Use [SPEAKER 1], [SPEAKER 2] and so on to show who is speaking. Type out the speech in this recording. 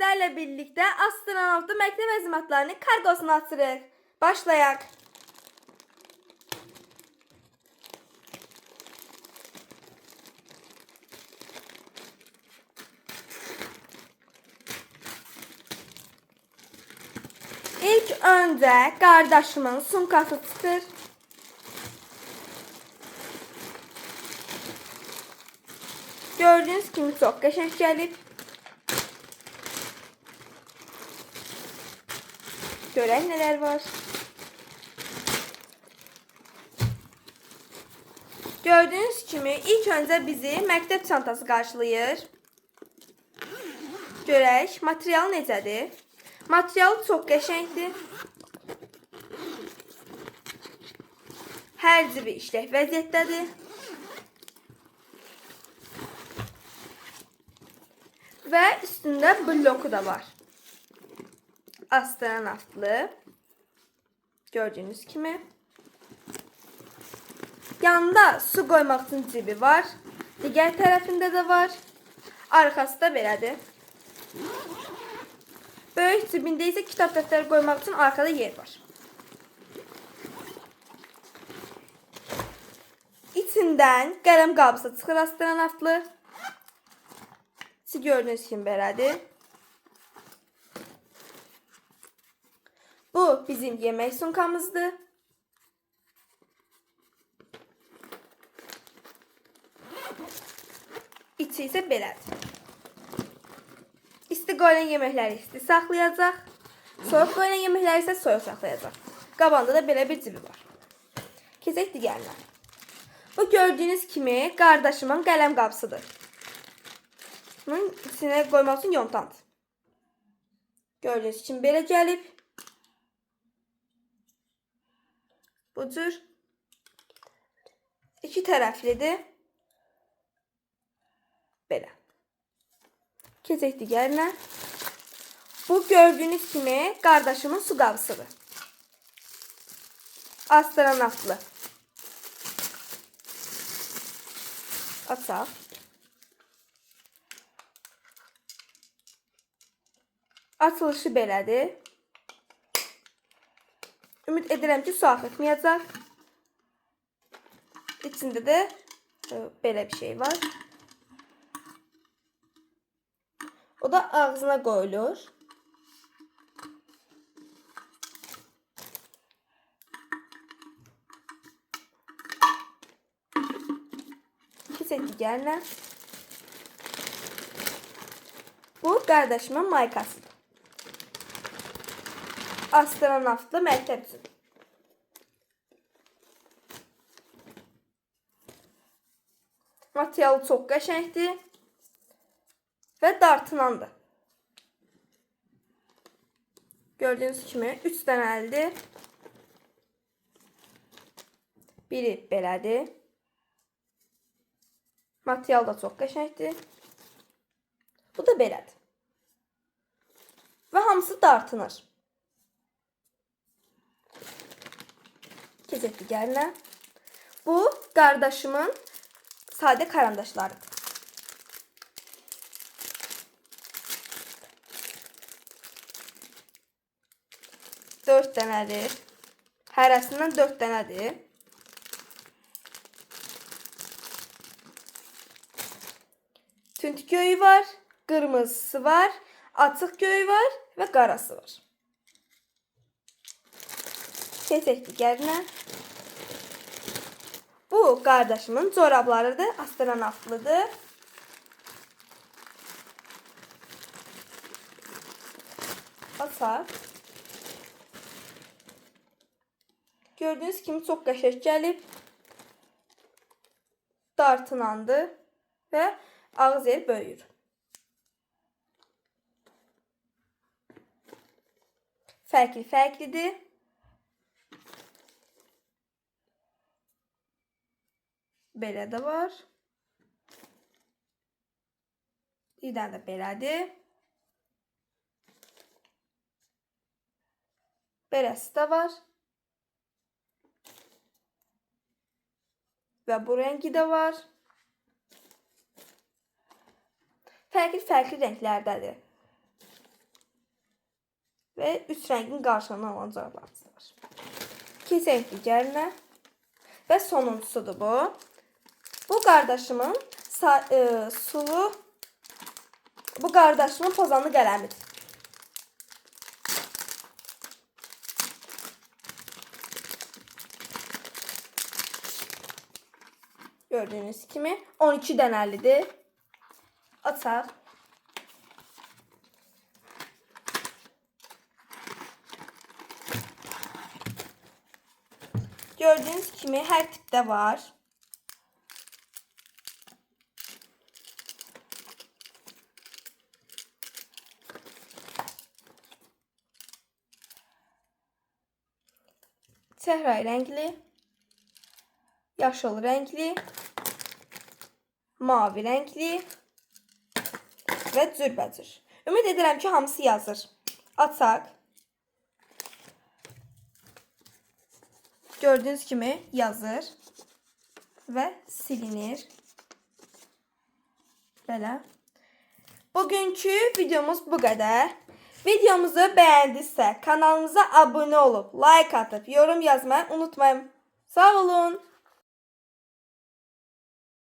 [SPEAKER 1] sizlerle birlikte astronavtı məktəb əzimatlarını kargosunu açırıq. Başlayaq. İlk öncə qardaşımın sumkası çıxır. Gördüyünüz kimi çox qəşəng gəlib. Görək nələr var. Gördüyünüz kimi ilk öncə bizi məktəb çantası qarşılayır. Görək material necədir? Material çox qəşəngdir. Hər cibi işlək vəziyyətdədir. Və üstündə bloku da var. Astronavtlı. Gördüyünüz kimi. Yanında su qoymaq üçün cibi var. Digər tərəfində də var. Arxası da belədir. Böyük cibində isə kitab dəftəri qoymaq üçün arxada yer var. İçindən qələm qabısı çıxır astronavtlı. Siz gördüyünüz kimi belədir. Bu bizim yemək sumkamızdır. İçi isə belədir. İsti qoyulan yeməkləri isti saxlayacaq. Soyuq qoyulan yeməkləri isə soyuq saxlayacaq. Qabanda da belə bir cibi var. Keçək digərinə. Bu gördüyünüz kimi qardaşımın qələm qabısıdır. Bunun içine koymak için yontant. Gördüğünüz için belə gəlib. Bu cür iki tərəflidir. Belə. Keçək digərinə. Bu gördüyünüz kimi qardaşımın su qabısıdır. Astronavtlı. Açaq. Açılışı belədir. Ümid edirəm ki, su axıtmayacaq. İçində də e, belə bir şey var. O da ağzına qoyulur. Keçək digərinə. Bu qardaşımın maykasıdır. Astronavtlı məktəb üçün. Materialı çox qəşəngdir və dartınandır. Gördüyünüz kimi 3 dənəlidir. Biri belədir. Material da çox qəşəngdir. Bu da belədir. Və hamısı dartınır. Keçək digərinə. Bu qardaşımın sadə karandaşlarıdır. Dörd dənədir. Hərəsindən dörd dənədir. Tünt göyü var, qırmızısı var, açıq göyü var və qarası var. Keçək digərinə. Bu qardaşımın corablarıdır, astronavtlıdır. Açaq. Gördüyünüz kimi çox qəşəng gəlib. Dartınandı və ağız yer böyüyür. Fərqli-fərqlidir. Belə də var. Bir dənə də belədir. Beləsi də var. Və bu rəngi də var. Fərqli-fərqli rənglərdədir. və üç rəngin qarşılığını alan cavablarımız var. Keçək digərinə. Və sonuncusudur bu. Bu qardaşımın sa- e, sulu bu qardaşımın pozanlı qələmidir. Gördüğünüz kimi 12 dənəlidir. Açaq. Gördüğünüz kimi her tipte var. Səhray rəngli, yaşıl rəngli, mavi rəngli və cürbəcür. Ümid edirəm ki, hamısı yazır. Açaq. Gördüğünüz kimi yazır və silinir. Belə. Bugünkü videomuz bu qədər. Videomuzu bəyəndinizsə kanalımıza abunə olub, like atıp, yorum yazmayı unutmayın. Sağ olun.